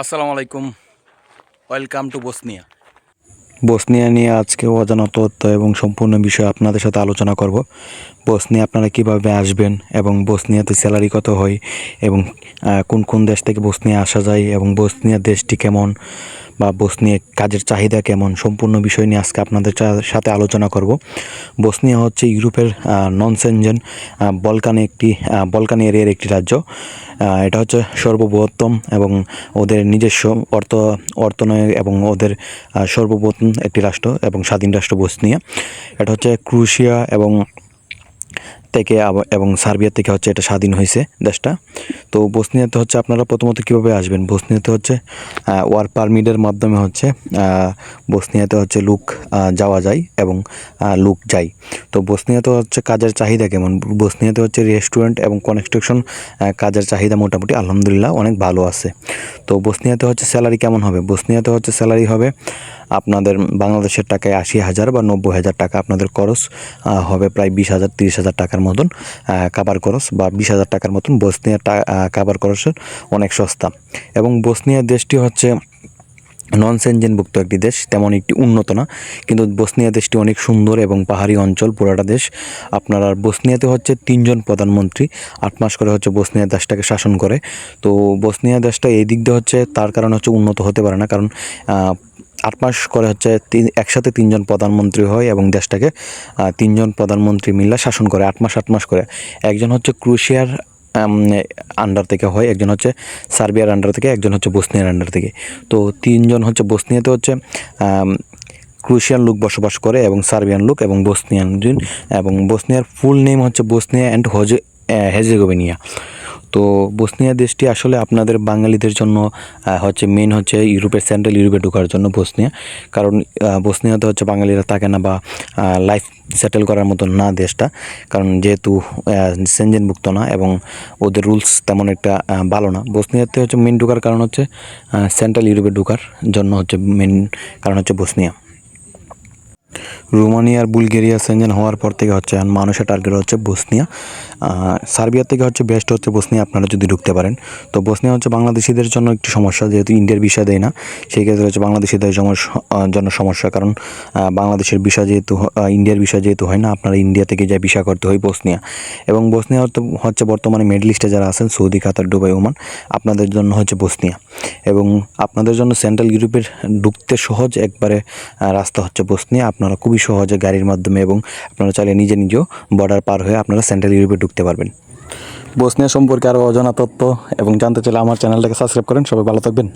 আসসালামু আলাইকুম। Welcome to Bosnia Bosnia নিয়ে আজকে অজানা তথ্য এবং সম্পূর্ণ বিষয় আপনাদের সাথে আলোচনা করব। বসনিয়া আপনারা কীভাবে আসবেন এবং বসনিয়াতে স্যালারি কত হয় এবং কোন কোন দেশ থেকে বসনিয়া আসা যায় এবং বসনিয়া দেশটি কেমন? বা বসনিয়া কাজের চাহিদা কেমন, সম্পূর্ণ বিষয় নিয়ে আজকে আপনাদের সাথে আলোচনা করব। বসনিয়া হচ্ছে ইউরোপের নন সেনজেন বলকানে একটি বলকান এরিয়ার একটি রাজ্য। এটা হচ্ছে সর্ববৃহত্তম এবং ওদের নিজস্ব অর্থ অর্থনয় এবং ওদের সর্বপ্রথম একটি রাষ্ট্র এবং স্বাধীন রাষ্ট্র বসনিয়া এটা হচ্ছে ক্রুশিয়া এবং থেকে এবং সার্বিয়া থেকে হচ্ছে এটা স্বাধীন হয়েছে দেশটা। তো বসনিয়াতে হচ্ছে আপনারা প্রথমত কীভাবে আসবেন? বসনিয়াতে হচ্ছে ওয়ার পারমিটের মাধ্যমে হচ্ছে বসনিয়াতে হচ্ছে লুক যাওয়া যায় এবং লুক যায়। তো বসনিয়াতে হচ্ছে কাজের চাহিদা কেমন? বসনিয়াতে হচ্ছে রেস্টুরেন্ট এবং কনস্ট্রাকশন কাজের চাহিদা মোটামুটি আলহামদুলিল্লাহ অনেক ভালো আছে। তো বসনিয়াতে হচ্ছে স্যালারি কেমন হবে? বসনিয়াতে হচ্ছে স্যালারি হবে আপনাদের বাংলাদেশের টাকায় আশি হাজার বা নব্বই হাজার টাকা আপনাদের খরচ হবে প্রায় বিশ হাজার, তিরিশ হাজার টাকার মতন কাবার খরচ বা বিশ হাজার টাকার মতন বসনিয়ার কাবার খরচের অনেক সস্তা। এবং বসনিয়া দেশটি হচ্ছে নন সেনজেনভুক্ত একটি দেশ, তেমন একটি উন্নত না, কিন্তু বসনিয়া দেশটি অনেক সুন্দর এবং পাহাড়ি অঞ্চল, পুরাটা দেশ। আপনার আর বসনিয়াতে হচ্ছে তিনজন প্রধানমন্ত্রী, আট মাস করে হচ্ছে বসনিয়া দেশটাকে শাসন করে। তো বসনিয়া দেশটা এই দিক দিয়ে হচ্ছে, তার কারণে হচ্ছে উন্নত হতে পারে না, কারণ আট মাস করে হচ্ছে তিন, একসাথে তিনজন প্রধানমন্ত্রী হয় এবং দেশটাকে তিনজন প্রধানমন্ত্রী মিলে শাসন করে আট মাস আট মাস করে। একজন হচ্ছে ক্রুশিয়ার আন্ডার থেকে হয়, একজন হচ্ছে সার্বিয়ার আন্ডার থেকে, একজন হচ্ছে বসনিয়ার আন্ডার থেকে। তো তিনজন হচ্ছে বসনিয়াতে হচ্ছে ক্রুশিয়ান লোক বসবাস করে এবং সার্বিয়ান লোক এবং বসনিয়ান এবং বসনিয়ার ফুল নেম হচ্ছে বসনিয়া অ্যান্ড হজে হেজেগোভিনিয়া। তো বসনিয়া দেশটি আসলে আপনাদের বাঙালিদের জন্য হচ্ছে মেন হচ্ছে ইউরোপের সেন্ট্রাল ইউরোপে ঢোকার জন্য বসনিয়া। কারণ বসনিয়াতে হচ্ছে বাঙালিরা থাকে না বা লাইফ সেটেল করার মতো না দেশটা। কারণ যেহেতু সেনজেনভুক্ত না এবং ওদের রুলস তেমন একটা ভালো না। বসনিয়াতে হচ্ছে মেন ঢোকার কারণ হচ্ছে সেন্ট্রাল ইউরোপে ঢোকার জন্য হচ্ছে মেন কারণ হচ্ছে বসনিয়া। রোমানিয়া আর বুলগেরিয়া সেঞ্জেন হওয়ার পর থেকে হচ্ছে মানুষের টার্গেট হচ্ছে বসনিয়া। সার্বিয়া থেকে হচ্ছে বেস্ট হচ্ছে বসনিয়া, আপনারা যদি ঢুকতে পারেন। তো বসনিয়া হচ্ছে বাংলাদেশিদের জন্য একটি সমস্যা, যেহেতু ইন্ডিয়ার বিষয় দেয় না, সেই ক্ষেত্রে হচ্ছে বাংলাদেশিদের জন্য সমস্যা। কারণ বাংলাদেশের বিষয় যেহেতু ইন্ডিয়ার বিষয় যেহেতু হয় না, আপনারা ইন্ডিয়া থেকে যা বিষয় করতে হয় বসনিয়া। এবং বসনিয়া হচ্ছে- হচ্ছে বর্তমানে মিডল ইস্টে যারা আছেন, সৌদি, কাতার, দুবাই, ওমান, আপনাদের জন্য হচ্ছে বসনিয়া। এবং আপনাদের জন্য সেন্ট্রাল ইউরোপের ঢুকতে সহজ একবারে রাস্তা হচ্ছে বসনিয়া। আপনারা খুবই সহজে গাড়ির মাধ্যমে এবং আপনারা চাইলে নিজে নিজেও বর্ডার পার হয়ে আপনারা সেন্ট্রাল ইউরোপে ঢুকতে পারবেন। বসনিয়া সম্পর্কে আরও অজানা তথ্য এবং জানতে চাইলে আমার চ্যানেলটাকে সাবস্ক্রাইব করেন। সবাই ভালো থাকবেন।